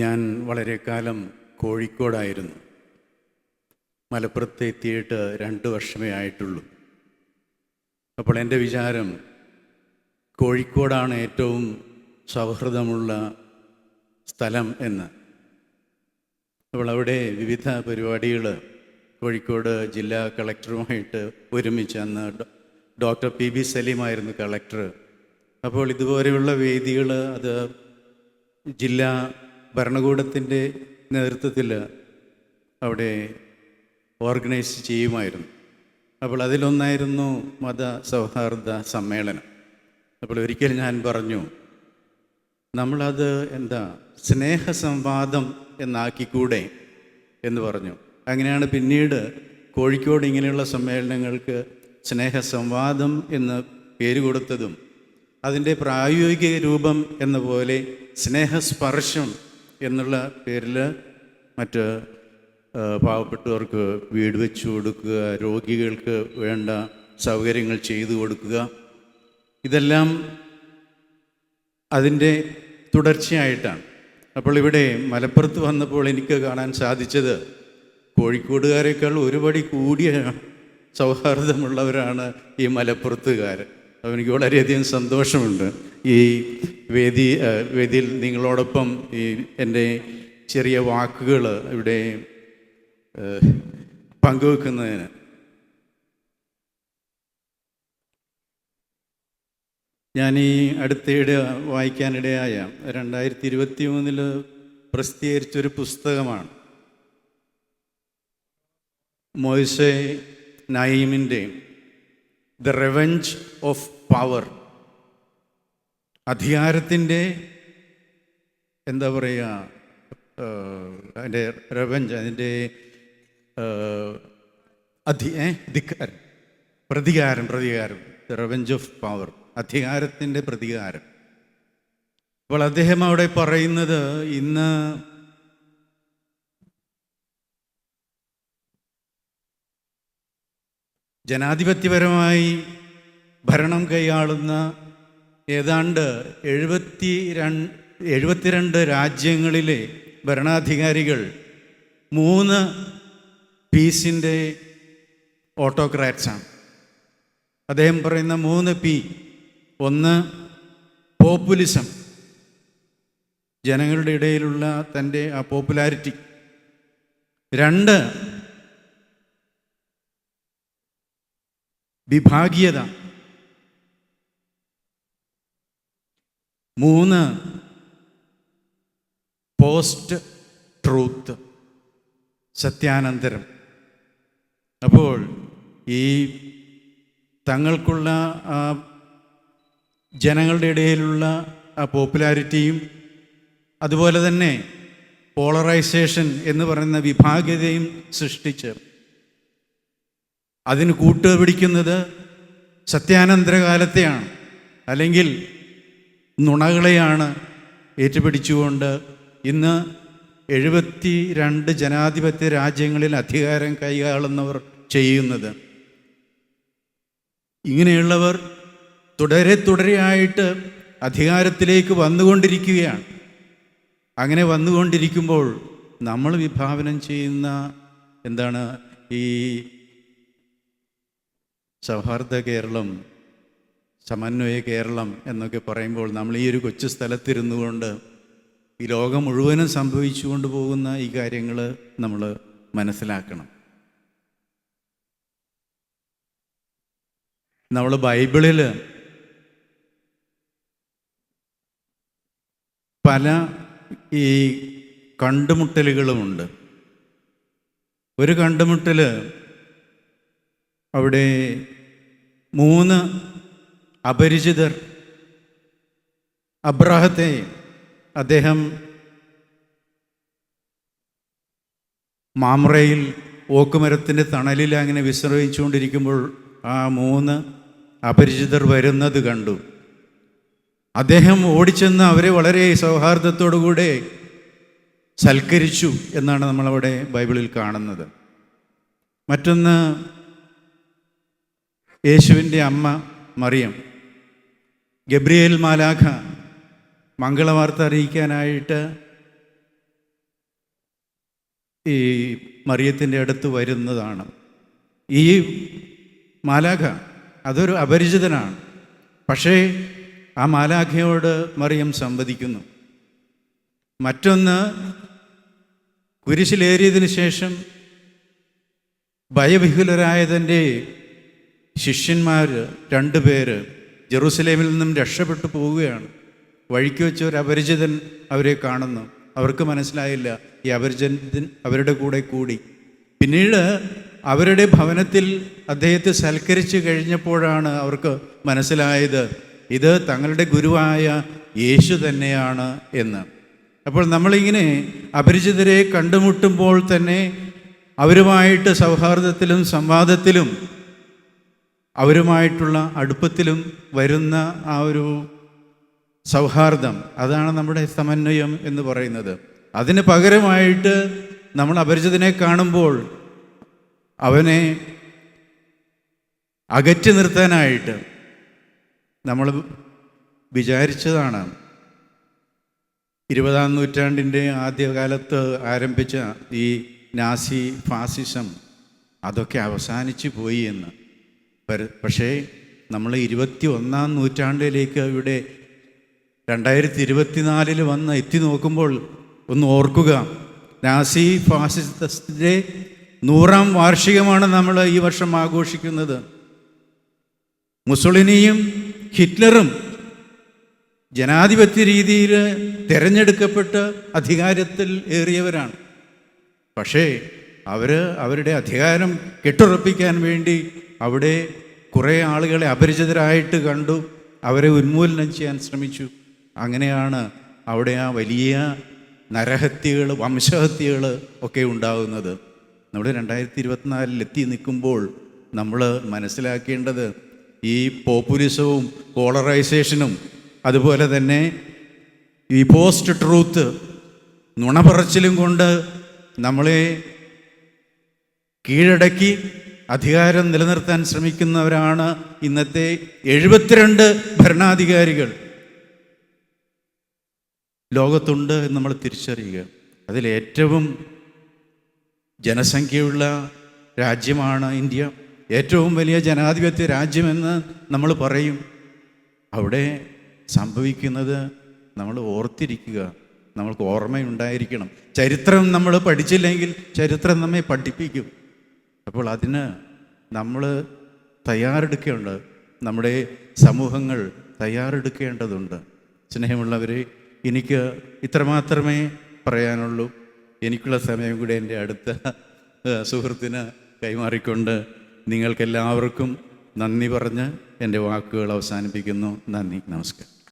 ഞാൻ വളരെ കാലം കോഴിക്കോടായിരുന്നു. മലപ്പുറത്ത് എത്തിയിട്ട് രണ്ട് വർഷമേ ആയിട്ടുള്ളൂ. അപ്പോൾ എന്റെ വിചാരം കോഴിക്കോടാണ് ഏറ്റവും സൗഹൃദമുള്ള സ്ഥലം എന്ന്. അപ്പോൾ അവിടെ വിവിധ പരിപാടികൾ കോഴിക്കോട് ജില്ലാ കളക്ടറുമായിട്ട് ഒരുമിച്ച് അന്ന് ഡോക്ടർ പി ബി സലീമായിരുന്നു കളക്ടർ. അപ്പോൾ ഇതുപോലെയുള്ള വേദികൾ അത് ജില്ലാ ഭരണകൂടത്തിന്റെ നേതൃത്വത്തിൽ അവിടെ ഓർഗനൈസ് ചെയ്യുമായിരുന്നു. അപ്പോൾ അതിലൊന്നായിരുന്നു മത സൗഹാർദ്ദ സമ്മേളനം. അപ്പോൾ ഒരിക്കൽ ഞാൻ പറഞ്ഞു നമ്മളത് എന്താ സ്നേഹസംവാദം എന്നാക്കിക്കൂടെ എന്ന് പറഞ്ഞു. അങ്ങനെയാണ് പിന്നീട് കോഴിക്കോട് ഇങ്ങനെയുള്ള സമ്മേളനങ്ങൾക്ക് സ്നേഹസംവാദം എന്ന് പേര് കൊടുത്തതും അതിന്റെ പ്രായോഗിക രൂപം എന്ന പോലെ സ്നേഹസ്പർശം എന്നുള്ള പേരിൽ മറ്റ് പാവപ്പെട്ടവർക്ക് വീട് വെച്ചു കൊടുക്കുക രോഗികൾക്ക് വേണ്ട സൗകര്യങ്ങൾ ചെയ്തു കൊടുക്കുക. ഇതെല്ലാം അതിന്റെ തുടർച്ചയായിട്ടാണ്. അപ്പോൾ ഇവിടെ മലപ്പുറത്ത് വന്നപ്പോൾ എനിക്ക് കാണാൻ സാധിച്ചത് കോഴിക്കോടുകാരേക്കാൾ ഒരുപടി കൂടിയ സൗഹാർദ്ദമുള്ളവരാണ് ഈ മലപ്പുറത്തുകാർ അപ്പോൾ എനിക്ക് വളരെയധികം സന്തോഷമുണ്ട്. ഈ വേദി വേദിയിൽ നിങ്ങളോടൊപ്പം ഈ എന്റെ ചെറിയ വാക്കുകൾ ഇവിടെ പങ്കുവെക്കുന്നതിന്. ഞാൻ ഈ അടുത്തിടെ വായിക്കാനിടയായ രണ്ടായിരത്തി ഇരുപത്തി മൂന്നിൽ പ്രസിദ്ധീകരിച്ചൊരു പുസ്തകമാണ്. മോയ്സെ നയീമിന്റെ ദ റെവഞ്ച് ഓഫ് പവർ. അധികാരത്തിന്റെ എന്താ പറയുക അതിന്റെ റവഞ്ച് അതിന്റെ അധി ധിക്കാരം പ്രതികാരം പ്രതികാരം റവഞ്ച് ഓഫ് പവർ അധികാരത്തിന്റെ പ്രതികാരം. അപ്പോൾ അദ്ദേഹം അവിടെ പറയുന്നത് ഇന്ന് ജനാധിപത്യപരമായി ഭരണം കൈയാളുന്ന ഏതാണ്ട് എഴുപത്തി രണ്ട് എഴുപത്തിരണ്ട് രാജ്യങ്ങളിലെ ഭരണാധികാരികൾ മൂന്ന് പീസിന്റെ ഓട്ടോക്രാറ്റ്സാണ്. അദ്ദേഹം പറയുന്ന മൂന്ന് പി ഒന്ന് പോപ്പുലിസം. ജനങ്ങളുടെ ഇടയിലുള്ള തന്റെ ആ പോപ്പുലാരിറ്റി. രണ്ട് വിഭാഗീയത. മൂന്ന്. പോസ്റ്റ് ട്രൂത്ത് സത്യാനന്തരം. അപ്പോൾ ഈ തങ്ങൾക്കുള്ള ജനങ്ങളുടെ ഇടയിലുള്ള പോപ്പുലാരിറ്റിയും അതുപോലെ തന്നെ പോളറൈസേഷൻ എന്ന് പറയുന്ന വിഭാഗ്യതയും സൃഷ്ടിച്ച് അതിന് കൂട്ടുപിടിക്കുന്നത് സത്യാനന്തരകാലത്തെയാണ്. അല്ലെങ്കിൽ നുണകളെയാണ് ഏറ്റുപിടിച്ചുകൊണ്ട് ഇന്ന് എഴുപത്തി രണ്ട് ജനാധിപത്യ രാജ്യങ്ങളിൽ അധികാരം കൈയാളുന്നവർ ചെയ്യുന്നത്. ഇങ്ങനെയുള്ളവർ തുടരെ തുടരെയായിട്ട് അധികാരത്തിലേക്ക് വന്നുകൊണ്ടിരിക്കുകയാണ്. അങ്ങനെ വന്നുകൊണ്ടിരിക്കുമ്പോൾ നമ്മൾ വിഭാവനം ചെയ്യുന്ന എന്താണ് ഈ സൗഹാർദ്ദ കേരളം സമന്വയ കേരളം എന്നൊക്കെ പറയുമ്പോൾ നമ്മൾ ഈ ഒരു കൊച്ചു സ്ഥലത്തിരുന്നു കൊണ്ട് ഈ ലോകം മുഴുവനും സംഭവിച്ചുകൊണ്ട് പോകുന്ന ഈ കാര്യങ്ങൾ നമ്മൾ മനസ്സിലാക്കണം. നമ്മൾ ബൈബിളിൽ പല ഈ കണ്ടുമുട്ടലുകളുമുണ്ട്. ഒരു കണ്ടുമുട്ടൽ അവിടെ മൂന്ന് അപരിചിതർ. അബ്രാഹത്തെ അദ്ദേഹം മാമ്രയിൽ ഓക്കുമരത്തിന്റെ തണലിൽ അങ്ങനെ വിശ്രമിച്ചുകൊണ്ടിരിക്കുമ്പോൾ ആ മൂന്ന് അപരിചിതർ വരുന്നത് കണ്ടു. അദ്ദേഹം ഓടിച്ചെന്ന് അവരെ വളരെ സൗഹാർദ്ദത്തോടുകൂടെ സൽക്കരിച്ചു എന്നാണ് നമ്മളവിടെ ബൈബിളിൽ കാണുന്നത്. മറ്റൊന്ന് യേശുവിന്റെ അമ്മ മറിയം. ഗബ്രിയേൽ മാലാഖ മംഗളവാർത്ത അറിയിക്കാനായിട്ട് ഈ മറിയത്തിന്റെ അടുത്ത് വരുന്നതാണ്. ഈ മാലാഖ അതൊരു അപരിചിതനാണ്. പക്ഷേ ആ മാലാഖയോട് മറിയം സംവദിക്കുന്നു. മറ്റൊന്ന് കുരിശിലേറിയതിന് ശേഷം ഭയവിഹുലരായതിന്റെ ശിഷ്യന്മാർ രണ്ടുപേര് ജെറൂസലേമിൽ നിന്നും രക്ഷപ്പെട്ടു പോവുകയാണ്. വഴിക്ക് വെച്ച് ഒരു അപരിചിതൻ അവരെ കാണുന്നു. അവർക്ക് മനസ്സിലായില്ല. ഈ അപരിചിതൻ അവരുടെ കൂടെ കൂടി. പിന്നീട് അവരുടെ ഭവനത്തിൽ അദ്ദേഹത്തെ സൽക്കരിച്ച് കഴിഞ്ഞപ്പോഴാണ് അവർക്ക് മനസ്സിലായത് ഇത് തങ്ങളുടെ ഗുരുവായ യേശു തന്നെയാണ് എന്ന്. അപ്പോൾ നമ്മളിങ്ങനെ അപരിചിതരെ കണ്ടുമുട്ടുമ്പോൾ തന്നെ അവരുമായിട്ട് സൗഹാർദ്ദത്തിലും സംവാദത്തിലും അവരുമായിട്ടുള്ള അടുപ്പത്തിലും വരുന്ന ആ ഒരു സൗഹാർദ്ദം അതാണ് നമ്മുടെ സമന്വയം എന്ന് പറയുന്നത്. അതിന് പകരമായിട്ട് നമ്മൾ അപരിചിതനെ കാണുമ്പോൾ അവനെ അകറ്റി നിർത്താനായിട്ട് നമ്മൾ വിചാരിച്ചതാണ്. ഇരുപതാം നൂറ്റാണ്ടിന്റെ ആദ്യകാലത്ത് ആരംഭിച്ച ഈ നാസി ഫാസിസം അതൊക്കെ അവസാനിച്ചു പോയി എന്ന്. പക്ഷേ നമ്മൾ ഇരുപത്തി ഒന്നാം നൂറ്റാണ്ടിലേക്ക് ഇവിടെ രണ്ടായിരത്തി ഇരുപത്തിനാലിൽ വന്ന് എത്തി നോക്കുമ്പോൾ ഒന്ന് ഓർക്കുക. നാസി ഫാസിസത്തിന്റെ നൂറാം വാർഷികമാണ് നമ്മൾ ഈ വർഷം ആഘോഷിക്കുന്നത്. മുസോളിനിയും ഹിറ്റ്ലറും ജനാധിപത്യ രീതിയിൽ തിരഞ്ഞെടുക്കപ്പെട്ട് അധികാരത്തിൽ ഏറിയവരാണ്. പക്ഷേ അവർ അവരുടെ അധികാരം കെട്ടുറപ്പിക്കാൻ വേണ്ടി അവിടെ കുറേ ആളുകളെ അപരിചിതരായിട്ട് കണ്ടു. അവരെ ഉന്മൂലനം ചെയ്യാൻ ശ്രമിച്ചു. അങ്ങനെയാണ് അവിടെ ആ വലിയ നരഹത്യകൾ വംശഹത്യകൾ ഒക്കെ ഉണ്ടാകുന്നത്. നമ്മൾ രണ്ടായിരത്തി ഇരുപത്തിനാലിൽ എത്തി നിൽക്കുമ്പോൾ നമ്മൾ മനസ്സിലാക്കേണ്ടത് ഈ പോപ്പുലിസവും പോളറൈസേഷനും അതുപോലെ തന്നെ ഈ പോസ്റ്റ് ട്രൂത്ത് നുണപറച്ചിലും കൊണ്ട് നമ്മളെ കീഴടക്കി അധികാരം നിലനിർത്താൻ ശ്രമിക്കുന്നവരാണ് ഇന്നത്തെ എഴുപത്തിരണ്ട് ഭരണാധികാരികൾ. ലോകത്തുണ്ട് എന്ന് നമ്മൾ തിരിച്ചറിയുക. അതിലേറ്റവും ജനസംഖ്യയുള്ള രാജ്യമാണ് ഇന്ത്യ. ഏറ്റവും വലിയ ജനാധിപത്യ രാജ്യമെന്ന് നമ്മൾ പറയും. അവിടെ സംഭവിക്കുന്നത് നമ്മൾ ഓർത്തിരിക്കുക. നമ്മൾക്ക് ഓർമ്മയുണ്ടായിരിക്കണം. ചരിത്രം നമ്മൾ പഠിച്ചില്ലെങ്കിൽ ചരിത്രം നമ്മെ പഠിപ്പിക്കും. അപ്പോൾ അതിന് നമ്മൾ തയ്യാറെടുക്കേണ്ട നമ്മുടെ സമൂഹങ്ങൾ തയ്യാറെടുക്കേണ്ടതുണ്ട്. സ്നേഹമുള്ളവരെ എനിക്ക് ഇത്രമാത്രമേ പറയാനുള്ളൂ. എനിക്കുള്ള സമയം കൂടി എന്റെ അടുത്ത സുഹൃത്തിന് കൈമാറിക്കൊണ്ട് നിങ്ങൾക്കെല്ലാവർക്കും നന്ദി പറഞ്ഞ് എന്റെ വാക്കുകൾ അവസാനിപ്പിക്കുന്നു. നന്ദി. നമസ്കാരം.